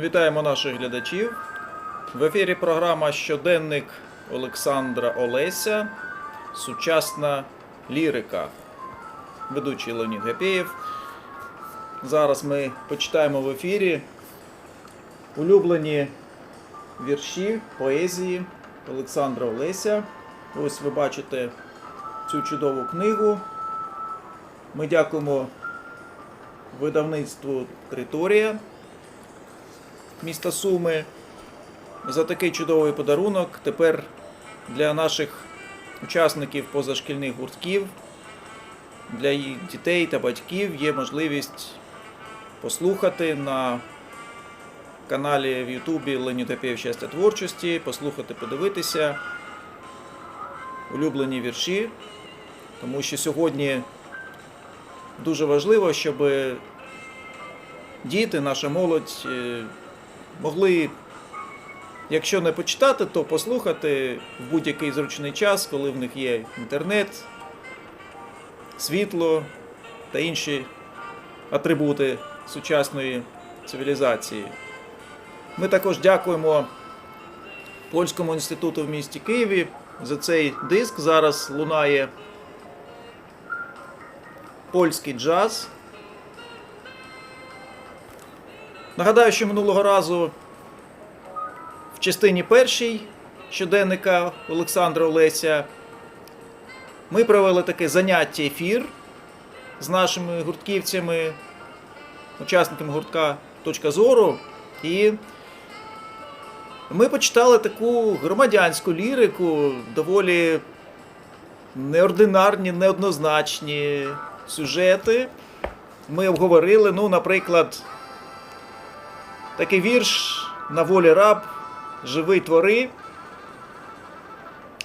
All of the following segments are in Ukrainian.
Вітаємо наших глядачів. В ефірі програма Щоденник Олександра Олеся. Сучасна лірика. Ведучий Леонід Гапєєв. Зараз ми почитаємо в ефірі улюблені вірші, поезії Олександра Олеся. Ось ви бачите цю чудову книгу. Ми дякуємо видавництву Територія міста Суми за такий чудовий подарунок. Тепер для наших учасників позашкільних гуртків, для дітей та батьків є можливість послухати на каналі в Ютубі Ленітопів щастя творчості, послухати, подивитися. Улюблені вірші, тому що сьогодні дуже важливо, щоб діти, наша молодь е, могли, якщо не почитати, то послухати в будь-який зручний час, коли в них є інтернет, світло та інші атрибути сучасної цивілізації. Ми також дякуємо Польському інституту в місті Києві за цей диск. Зараз лунає польський джаз. Нагадаю, що минулого разу в частині першій щоденника Олександра Олеся ми провели таке заняття ефір з нашими гуртківцями, учасниками гуртка Точка зору. І ми почитали таку громадянську лірику, доволі неординарні, неоднозначні сюжети. Ми обговорили, ну, наприклад, такий вірш на волі раб, живий твори.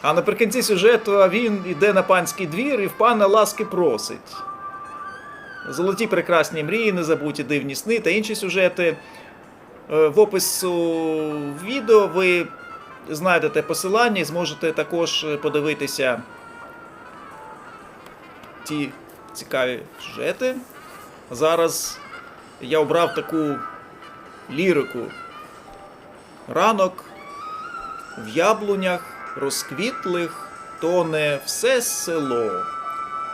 А наприкінці сюжету він іде на панський двір і в пана ласки просить. Золоті прекрасні мрії, незабуті дивні сни та інші сюжети. Е, В опису відео ви знайдете посилання і зможете також подивитися ті цікаві сюжети. Зараз я обрав таку лірику. Ранок в яблунях розквітлих тоне все село.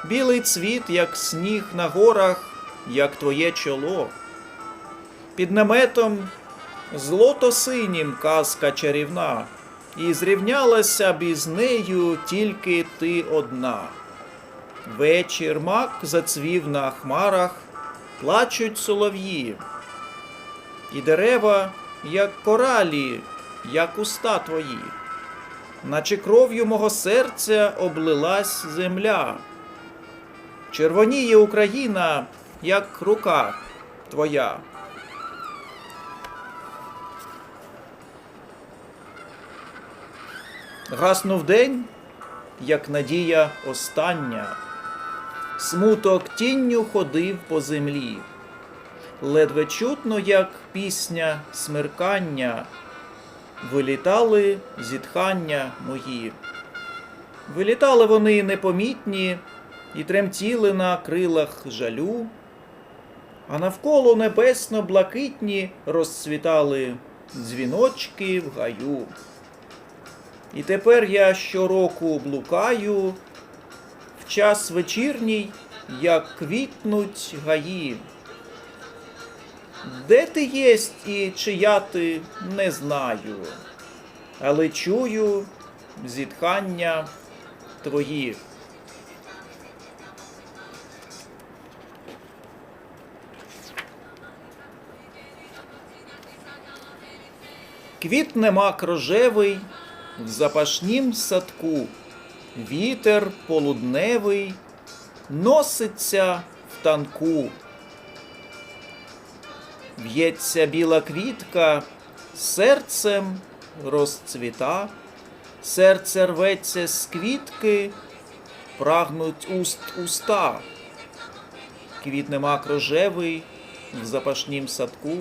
Білий цвіт, як сніг на горах, як твоє чоло. Під наметом злото-синім казка чарівна, і зрівнялася б із нею тільки ти одна. Вечір мак зацвів на хмарах, плачуть солов'ї, і дерева, як коралі, як уста твої, наче кров'ю мого серця облилась земля. Червоніє Україна, як рука твоя. Гаснув день, як надія остання. Смуток тінню ходив по землі. Ледве чутно, як пісня смеркання, вилітали зітхання мої. Вилітали вони непомітні і тремтіли на крилах жалю, а навколо небесно-блакитні розцвітали дзвіночки в гаю. І тепер я щороку блукаю в час вечірній, як квітнуть гаї. Де ти єсть і чия ти не знаю, але чую зітхання твої. Квітне мак рожевий в запашнім садку, вітер полудневий носиться в танку. В'ється біла квітка, серцем розцвіта, серце рветься з квітки, прагнуть уст уста. Квітне мак рожевий в запашнім садку,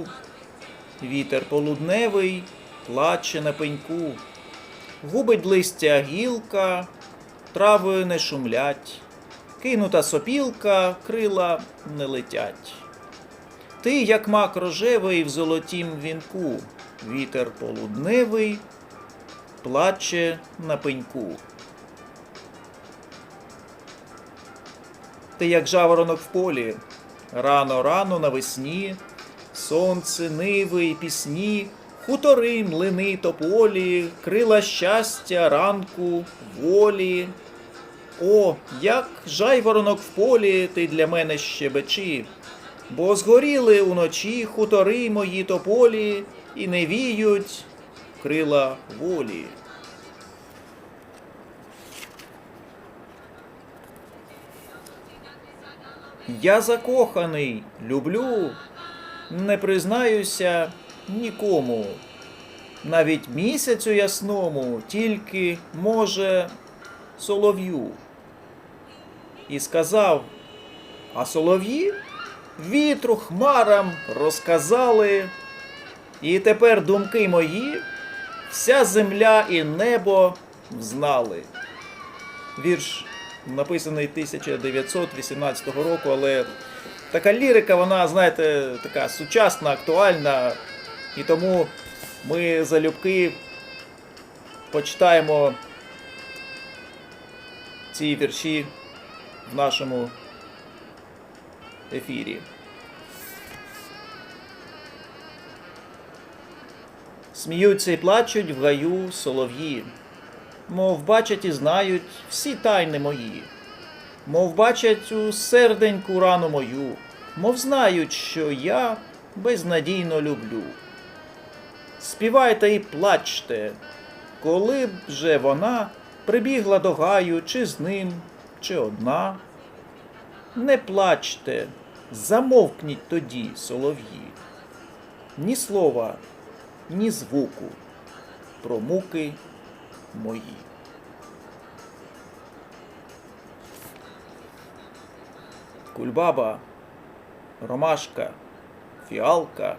вітер полудневий плаче на пеньку, губить листя гілка, травою не шумлять, кинута сопілка, крила не летять. Ти, як мак рожевий в золотім вінку, вітер полудневий плаче на пеньку. Ти, як жаворонок в полі, рано рано навесні, сонце, ниви й пісні, хутори, млини, тополі, крила щастя, ранку, волі. О, як жайворонок в полі ти для мене щебечи, бо згоріли уночі хутори мої тополі і не віють крила волі. Я закоханий, люблю, не признаюся нікому. Навіть місяцю ясному, тільки, може, солов'ю. І сказав, а солов'ї вітру хмарам розказали, і тепер думки мої вся земля і небо взнали. Вірш написаний 1918 року, але така лірика, вона, знаєте, така сучасна, актуальна. І тому ми залюбки почитаємо ці вірші в нашому ефірі. Сміються і плачуть в гаю солов'ї, мов бачать і знають всі тайни мої, мов бачать у серденьку рану мою, мов знають, що я безнадійно люблю. Співайте і плачте, коли б же вона прибігла до гаю, чи з ним, чи одна. Не плачте, замовкніть тоді, солов'ї, ні слова, ні звуку про муки мої. Кульбаба, ромашка, фіалка,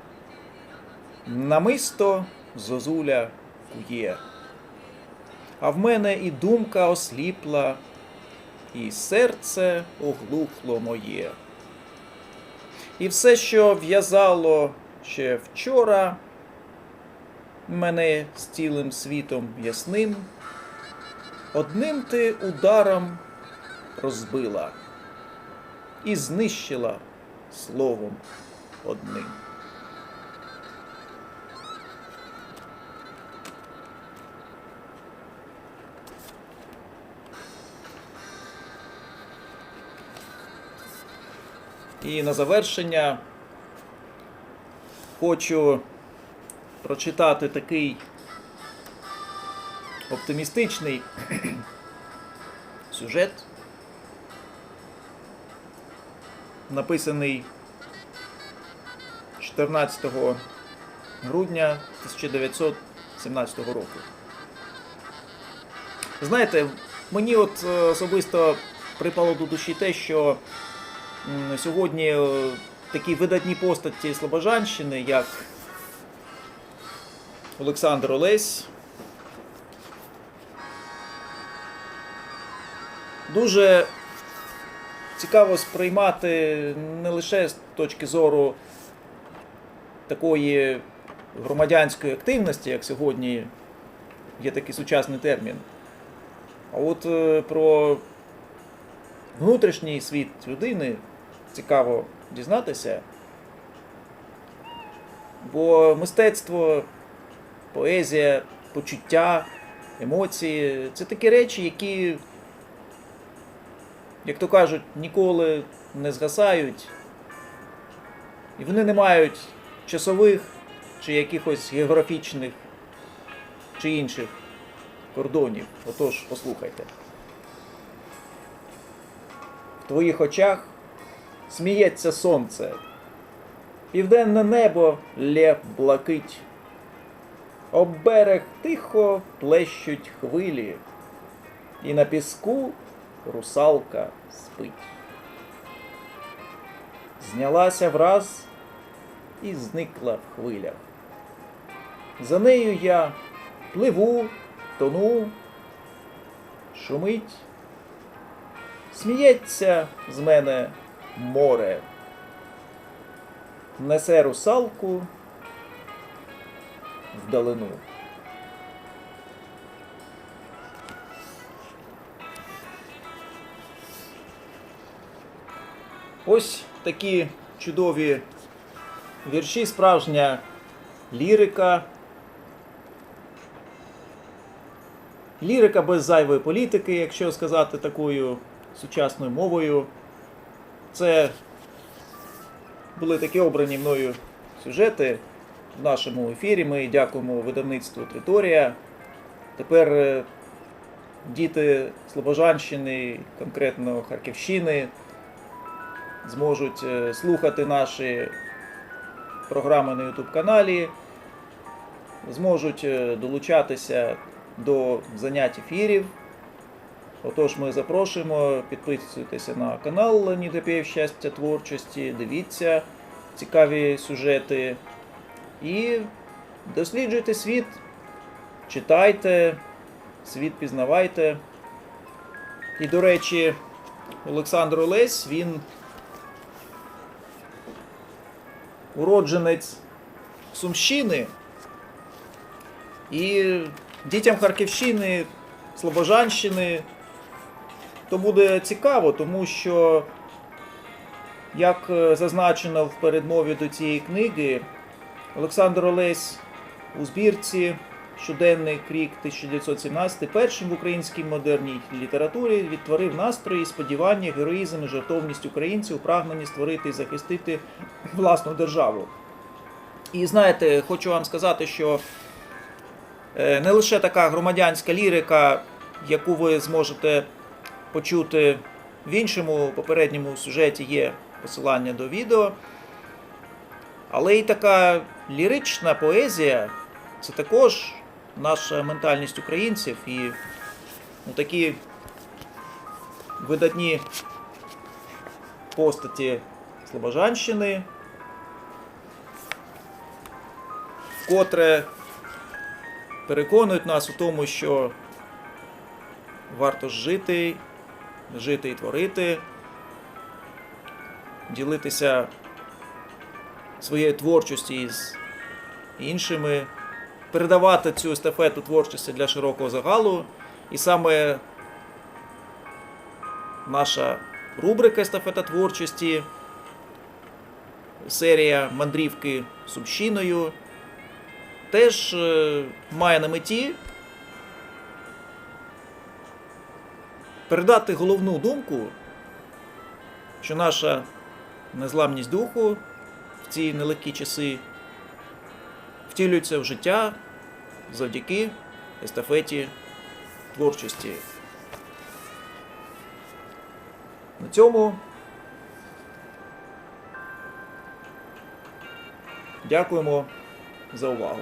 намисто зозуля кує. А в мене і думка осліпла, і серце оглухло моє. І все, що в'язало ще вчора, мене з цілим світом ясним, одним ти ударом розбила і знищила словом одним. І на завершення хочу прочитати такий оптимістичний сюжет, написаний 14 грудня 1917 року. Знаєте, мені от е, особисто припало до душі те, що сьогодні е, такі видатні постаті Слобожанщини, як Олександр Олесь, дуже цікаво сприймати не лише з точки зору такої громадянської активності, як сьогодні є такий сучасний термін. А от е, про внутрішній світ людини цікаво дізнатися. Бо мистецтво, поезія, почуття, емоції це такі речі, які, як то кажуть, ніколи не згасають. І вони не мають часових чи якихось географічних чи інших кордонів. Отож, послухайте. В твоїх очах сміється сонце, південне небо лє блакить, об берег тихо плещуть хвилі, і на піску русалка спить. Знялася враз і зникла в хвилях. За нею я пливу, тону, шумить, сміється з мене море. несе русалку вдалину. Ось такі чудові вірші, справжня лірика. Лірика без зайвої політики, якщо сказати такою сучасною мовою. Це були такі обрані мною сюжети в нашому ефірі. Ми дякуємо видавництву Триторія. Тепер е, діти Слобожанщини, конкретно Харківщини, зможуть е, слухати наші програми на YouTube каналі, зможуть е, долучатися до занять ефірів. Отож, ми запрошуємо, підписуйтеся на канал Нідопєв щастя творчості, дивіться цікаві сюжети і досліджуйте світ, читайте, світ пізнавайте. І, до речі, Олександр Олесь, він уродженець Сумщини. І дітям Харківщини, Слобожанщини то буде цікаво, тому що, як е, зазначено в передмові до цієї книги, Олександр Олесь у збірці Щоденний крік 1917 першим в українській модерній літературі відтворив настрої, сподівання, героїзм і жертовність українців у прагненні створити і захистити власну державу. І знаєте, хочу вам сказати, що е, не лише така громадянська лірика, яку ви зможете почути в іншому попередньому сюжеті є посилання до відео. Але й така лірична поезія це також наша ментальність українців і ну, такі видатні постаті Слобожанщини, вкотре переконують нас у тому, що варто жити, жити і творити, ділитися своєю творчості з іншими, передавати цю естафету творчості для широкого загалу. І саме наша рубрика естафета творчості, серія мандрівки Сумщиною теж е, має на меті передати головну думку, що наша незламність духу в ці нелегкі часи втілюється в життя завдяки естафеті творчості. На цьому дякуємо за увагу.